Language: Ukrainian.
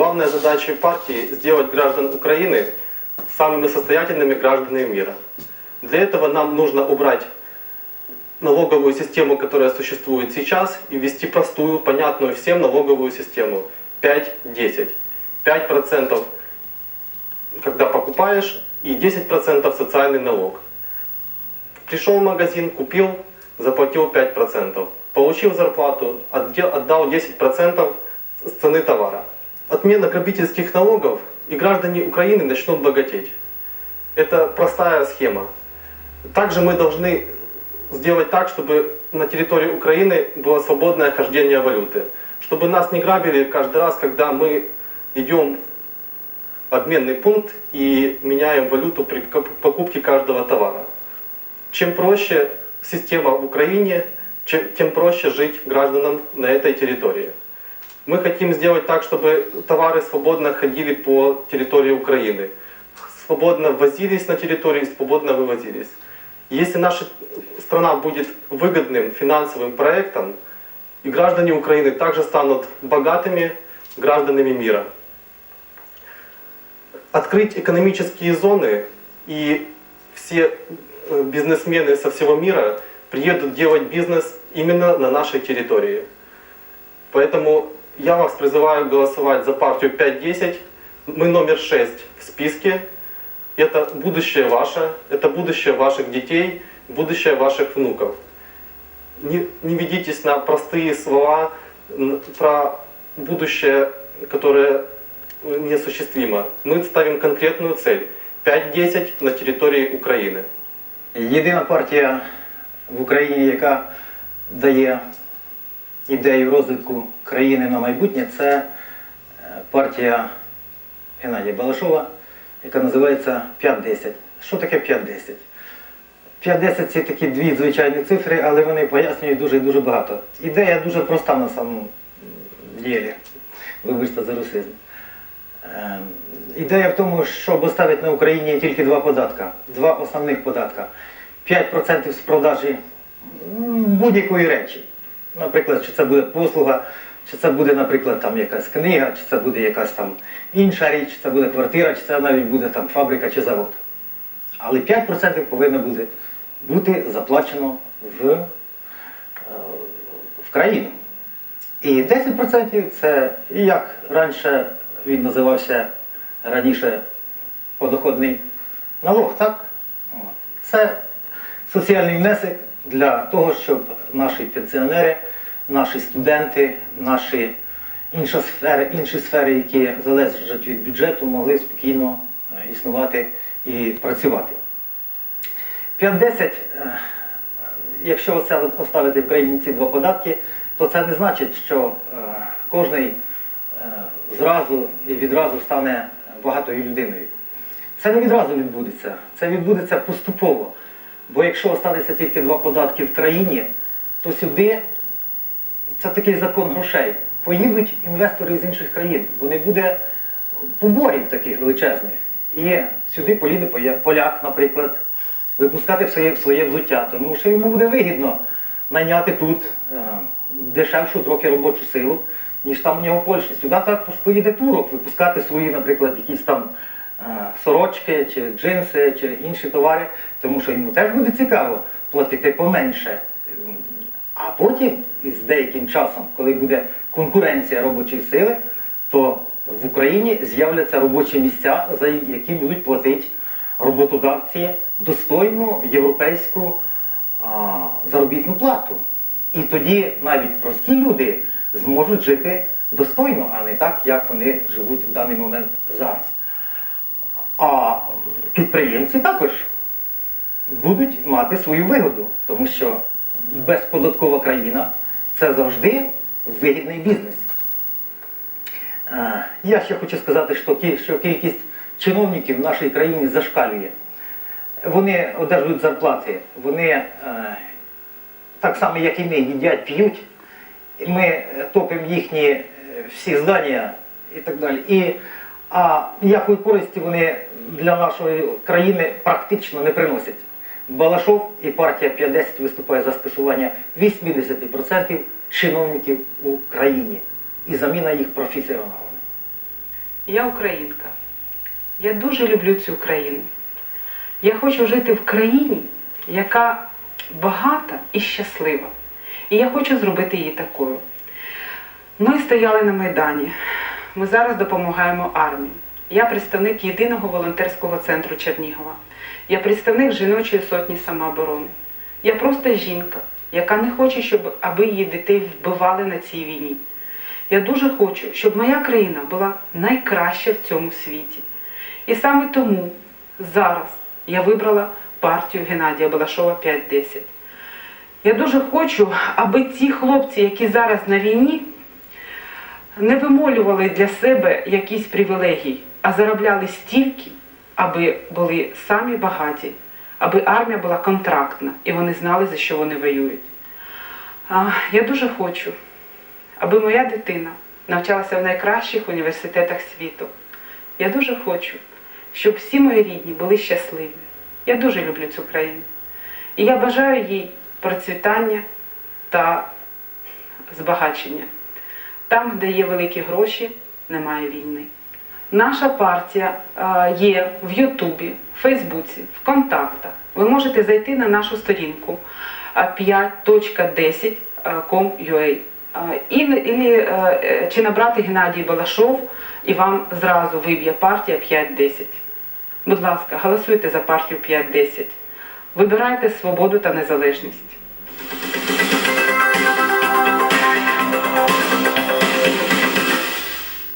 Главная задача партии – сделать граждан Украины самыми состоятельными гражданами мира. Для этого нам нужно убрать налоговую систему, которая существует сейчас, и ввести простую, понятную всем налоговую систему 5-10. 5% когда покупаешь, и 10% социальный налог. Пришел в магазин, купил, заплатил 5%. Получил зарплату, отде- отдал 10% с цены товара. Отмена грабительских налогов, и граждане Украины начнут богатеть. Это простая схема. Также мы должны сделать так, чтобы на территории Украины было свободное хождение валюты. Чтобы нас не грабили каждый раз, когда мы идем в обменный пункт и меняем валюту при покупке каждого товара. Чем проще система в Украине, тем проще жить гражданам на этой территории. Мы хотим сделать так, чтобы товары свободно ходили по территории Украины, свободно ввозились на территорию свободно вывозились. Если наша страна будет выгодным финансовым проектом, и граждане Украины также станут богатыми гражданами мира. Открыть экономические зоны, и все э, бизнесмены со всего мира приедут делать бизнес именно на нашей территории. Поэтому я вас призываю голосовать за партию 5-10. Мы номер 6 в списке. Это будущее ваше, это будущее ваших детей, будущее ваших внуков. Не, не ведитесь на простые слова н- про будущее, которое э, неосуществимо. Мы ставим конкретную цель. 5-10 на территории Украины. Єдина партія в Україні, яка дає ідею розвитку країни на майбутнє, це е, партія Геннадія Балашова, яка називається 5-10. Що таке 5-10? 5-10 це такі дві звичайні цифри, але вони пояснюють дуже і дуже багато. Ідея дуже проста на самому ділі. Вибачте за русизм. Е, Ідея в тому, щоб оставити на Україні тільки два податка, два основних податка. 5% з продажі будь-якої речі. Наприклад, чи це буде послуга, чи це буде, наприклад, там якась книга, чи це буде якась там інша річ, чи це буде квартира, чи це навіть буде там фабрика чи завод. Але 5% повинно буде бути заплачено в, е, в країну. І 10% це, як раніше він називався раніше подоходний налог, так? Це соціальний внесок для того, щоб наші пенсіонери, наші студенти, наші інші сфери, інші сфери, які залежать від бюджету, могли спокійно е, існувати і працювати. 5-10, е, якщо оце оставити в країні ці два податки, то це не значить, що е, е, зразу і відразу стане багатою людиною. Це не відразу відбудеться, це відбудеться поступово. Бо якщо останеться тільки два податки в країні, то сюди це такий закон грошей. Поїдуть інвестори з інших країн, бо не буде поборів таких величезних. І сюди поя- поляк, наприклад, випускати своє, своє взуття, тому що йому буде вигідно найняти тут е, дешевшу трохи робочу силу, ніж там у нього в Польщі. Сюди також поїде турок випускати свої, наприклад, якісь там е, сорочки, чи джинси, чи інші товари, тому що йому теж буде цікаво платити поменше. А потім, з деяким часом, коли буде конкуренція робочої сили, то в Україні з'являться робочі місця, за які будуть платити роботодавці достойну європейську а, заробітну плату. І тоді навіть прості люди зможуть жити достойно, а не так, як вони живуть в даний момент зараз. А підприємці також будуть мати свою вигоду, тому що безподаткова країна це завжди вигідний бізнес. Я ще хочу сказати, що кількість чиновників в нашій країні зашкалює. Вони одержують зарплати, вони е, так само, як і ми, їдять, п'ють. Ми е, топимо їхні е, всі здання і так далі. І, а ніякої користі вони для нашої країни практично не приносять. Балашов і партія 50 виступає за скасування 80% чиновників у країні і заміна їх професіоналами. Я українка. Я дуже люблю цю країну. Я хочу жити в країні, яка багата і щаслива. І я хочу зробити її такою. Ми стояли на Майдані. Ми зараз допомагаємо армії. Я представник єдиного волонтерського центру Чернігова. Я представник жіночої сотні самооборони. Я просто жінка, яка не хоче, щоб аби її дітей вбивали на цій війні. Я дуже хочу, щоб моя країна була найкраща в цьому світі. І саме тому зараз я вибрала партію Геннадія Балашова 5-10. Я дуже хочу, аби ті хлопці, які зараз на війні, не вимолювали для себе якісь привілегії, а заробляли стільки, аби були самі багаті, аби армія була контрактна і вони знали, за що вони воюють. Я дуже хочу, аби моя дитина навчалася в найкращих університетах світу. Я дуже хочу, щоб всі мої рідні були щасливі. Я дуже люблю цю країну. І я бажаю їй процвітання та збагачення. Там, де є великі гроші, немає війни. Наша партія е, є в Ютубі, в Фейсбуці, в Контактах. Ви можете зайти на нашу сторінку е, 5.10.com.ua е, і, і, е, чи набрати Геннадій Балашов, і вам зразу виб'є партія 5.10. Будь ласка, голосуйте за партію 5.10. Вибирайте свободу та незалежність.